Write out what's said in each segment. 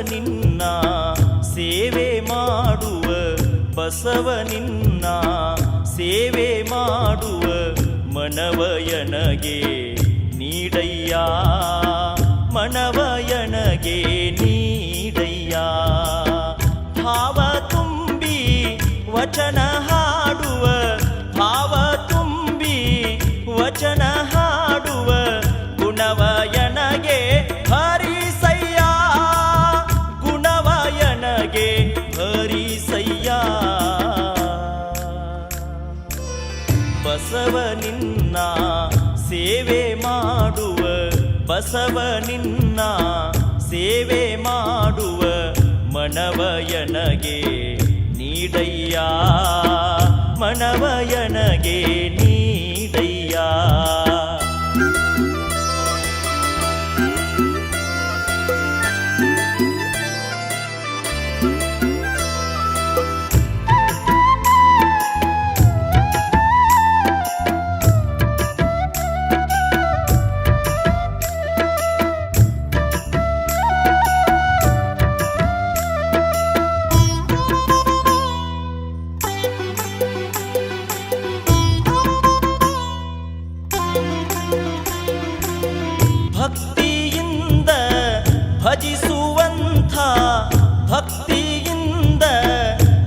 ನಿನ್ನ ಸೇವೆ ಮಾಡುವ ಬಸವನಿನ್ನ ಸೇವೆ ಮಾಡುವ ಮನವಯನಗೆ ನೀಡಯ್ಯ. ಮನವಯನಗೆ ನೀಡಯ್ಯ. ಭಾವ ತುಂಬಿ ವಚನ ಬಸವನಿನ್ನ ಸೇವೆ ಮಾಡುವ ಬಸವನಿನ್ನ ಸೇವೆ ಮಾಡುವ ಮನವಯನಗೆ ನೀಡಯ್ಯ ಮನವಯನಗೆ ನೀಡಯ್ಯ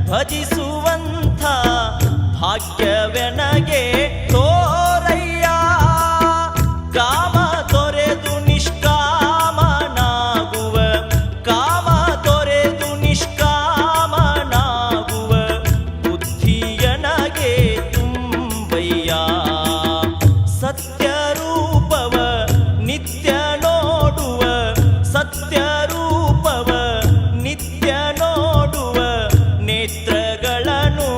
ಭಜಿಸುವಂಥ ಭಾಗ್ಯವೆನಗೆ ನೇತ್ರಗಳನ್ನು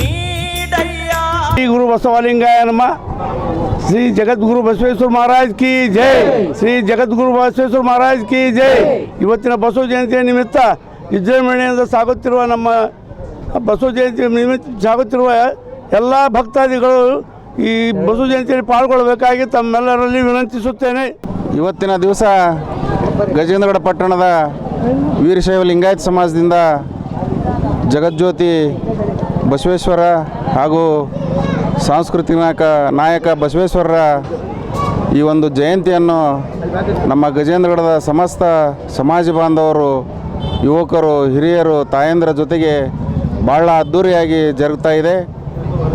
ನೀಡಯ್ಯ. ಶ್ರೀ ಗುರು ಬಸವಲಿಂಗಾಯ ನಮ. ಶ್ರೀ ಜಗದ್ಗುರು ಬಸವೇಶ್ವರ ಮಹಾರಾಜ್ ಕಿ ಜೈ. ಶ್ರೀ ಜಗದ್ಗುರು ಬಸವೇಶ್ವರ ಮಹಾರಾಜ್ ಕಿ ಜೈ. ಇವತ್ತಿನ ಬಸವ ಜಯಂತಿಯ ನಿಮಿತ್ತ ವಿಜೃಂಭಣೆಯಿಂದ ಸಾಗುತ್ತಿರುವ ನಮ್ಮ ಬಸವ ಜಯಂತಿ ನಿಮಿತ್ತ ಸಾಗುತ್ತಿರುವ ಎಲ್ಲ ಭಕ್ತಾದಿಗಳು ಈ ಬಸವ ಜಯಂತಿಯಲ್ಲಿ ಪಾಲ್ಗೊಳ್ಳಬೇಕಾಗಿ ತಮ್ಮೆಲ್ಲರಲ್ಲಿ ವಿನಂತಿಸುತ್ತೇನೆ. ಇವತ್ತಿನ ದಿವಸ ಗಜೇಂದ್ರಗಡ ಪಟ್ಟಣದ ವೀರಶೈವ ಲಿಂಗಾಯತ ಸಮಾಜದಿಂದ ಜಗಜ್ಯೋತಿ ಬಸವೇಶ್ವರ ಹಾಗೂ ಸಾಂಸ್ಕೃತಿಕ ನಾಯಕ ಬಸವೇಶ್ವರರ ಈ ಒಂದು ಜಯಂತಿಯನ್ನು ನಮ್ಮ ಗಜೇಂದ್ರಗಡದ ಸಮಸ್ತ ಸಮಾಜ ಬಾಂಧವರು, ಯುವಕರು, ಹಿರಿಯರು, ತಾಯಂದ್ರ ಜೊತೆಗೆ ಭಾಳ ಅದ್ಧೂರಿಯಾಗಿ ಜರುಗ್ತಾ ಇದೆ.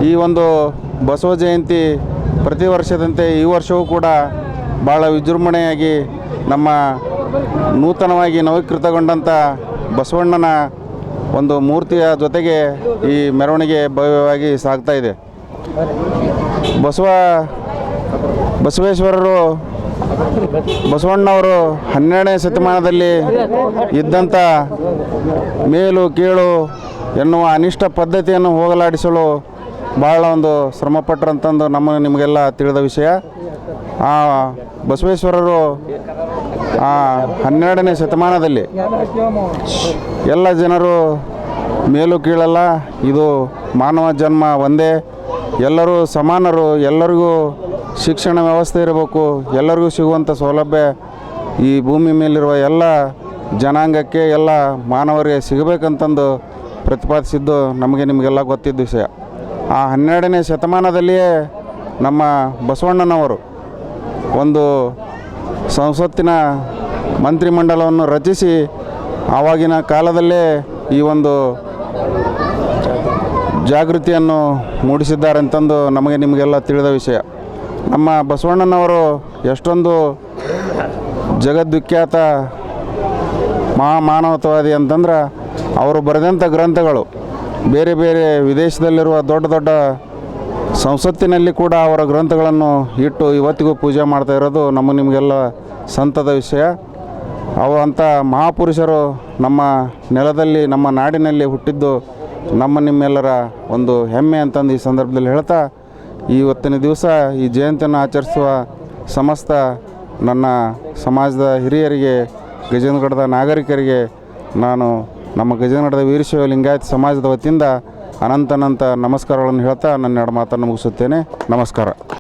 ಈ ಒಂದು ಬಸವ ಜಯಂತಿ ಪ್ರತಿ ವರ್ಷದಂತೆ ಈ ವರ್ಷವೂ ಕೂಡ ಭಾಳ ವಿಜೃಂಭಣೆಯಾಗಿ ನಮ್ಮ ನೂತನವಾಗಿ ನವೀಕೃತಗೊಂಡಂಥ ಬಸವಣ್ಣನ ಒಂದು ಮೂರ್ತಿಯ ಜೊತೆಗೆ ಈ ಮೆರವಣಿಗೆ ಭವ್ಯವಾಗಿ ಸಾಗ್ತಾ ಇದೆ. ಬಸವ, ಬಸವೇಶ್ವರರು, ಬಸವಣ್ಣವರು ಹನ್ನೆರಡನೇ ಶತಮಾನದಲ್ಲಿ ಇದ್ದಂಥ ಮೇಲು, ಕೀಳು ಎನ್ನುವ ಅನಿಷ್ಟ ಪದ್ಧತಿಯನ್ನು ಹೋಗಲಾಡಿಸಲು ಬಹಳ ಒಂದು ಶ್ರಮಪಟ್ಟರಂತಂದು ನಮ್ಮ ನಿಮಗೆಲ್ಲ ತಿಳಿದ ವಿಷಯ. ಆ ಬಸವೇಶ್ವರರು ಹನ್ನೆರಡನೇ ಶತಮಾನದಲ್ಲಿ. ಎಲ್ಲ ಜನರು ಮೇಲು ಕೀಳಲ್ಲ, ಇದು ಮಾನವ ಜನ್ಮ ಒಂದೇ. ಎಲ್ಲರೂ ಸಮಾನರು, ಎಲ್ಲರಿಗೂ ಶಿಕ್ಷಣ ವ್ಯವಸ್ಥೆ ಇರಬೇಕು, ಎಲ್ಲರಿಗೂ ಸಿಗುವಂಥ ಸೌಲಭ್ಯ ಈ ಭೂಮಿ ಮೇಲಿರುವ ಎಲ್ಲ ಜನಾಂಗಕ್ಕೆ, ಎಲ್ಲ ಮಾನವರಿಗೆ ಸಿಗಬೇಕಂತಂದು ಪ್ರತಿಪಾದಿಸಿದ್ದು ನಮಗೆ ನಿಮಗೆಲ್ಲ ಗೊತ್ತಿದ್ದ ವಿಷಯ. ಆ ಹನ್ನೆರಡನೇ ಶತಮಾನದಲ್ಲಿಯೇ ನಮ್ಮ ಬಸವಣ್ಣನವರು ಒಂದು ಸಂಸತ್ತಿನ ಮಂತ್ರಿಮಂಡಲವನ್ನು ರಚಿಸಿ ಆವಾಗಿನ ಕಾಲದಲ್ಲೇ ಈ ಒಂದು ಜಾಗೃತಿಯನ್ನು ಮೂಡಿಸಿದ್ದಾರೆ ಅಂತಂದು ನಮಗೆ ನಿಮಗೆಲ್ಲ ತಿಳಿದ ವಿಷಯ. ನಮ್ಮ ಬಸವಣ್ಣನವರು ಎಷ್ಟೊಂದು ಜಗದ್ವಿಖ್ಯಾತ ಮಹಾಮಾನವತಾವಾದಿ ಅಂತಂದ್ರೆ ಅವರು ಬರೆದಂಥ ಗ್ರಂಥಗಳು ಬೇರೆ ಬೇರೆ ವಿದೇಶದಲ್ಲಿರುವ ದೊಡ್ಡ ದೊಡ್ಡ ಸಂಸತ್ತಿನಲ್ಲಿ ಕೂಡ ಅವರ ಗ್ರಂಥಗಳನ್ನು ಇಟ್ಟು ಇವತ್ತಿಗೂ ಪೂಜೆ ಮಾಡ್ತಾ ಇರೋದು ನಮ್ಮ ನಿಮಗೆಲ್ಲ ಸಂತದ ವಿಷಯ. ಅವು ಅಂಥ ಮಹಾಪುರುಷರು ನಮ್ಮ ನೆಲದಲ್ಲಿ, ನಮ್ಮ ನಾಡಿನಲ್ಲಿ ಹುಟ್ಟಿದ್ದು ನಮ್ಮ ನಿಮ್ಮೆಲ್ಲರ ಒಂದು ಹೆಮ್ಮೆ ಅಂತಂದು ಈ ಸಂದರ್ಭದಲ್ಲಿ ಹೇಳ್ತಾ ಇವತ್ತಿನ ದಿವಸ ಈ ಜಯಂತಿಯನ್ನು ಆಚರಿಸುವ ಸಮಸ್ತ ನನ್ನ ಸಮಾಜದ ಹಿರಿಯರಿಗೆ ಗಜೇಂದ್ರಗಡದ ನಾಗರಿಕರಿಗೆ ನಾನು ನಮ್ಮ ಗಜೇಂದ್ರಗಡದ ವೀರಶೈವ ಲಿಂಗಾಯತ ಸಮಾಜದ ವತಿಯಿಂದ ಅನಂತ ಅನಂತ ನಮಸ್ಕಾರಗಳನ್ನು ಹೇಳ್ತಾ ನನ್ನ ಎರಡು ಮಾತನ್ನು ಮುಗಿಸುತ್ತೇನೆ. ನಮಸ್ಕಾರ.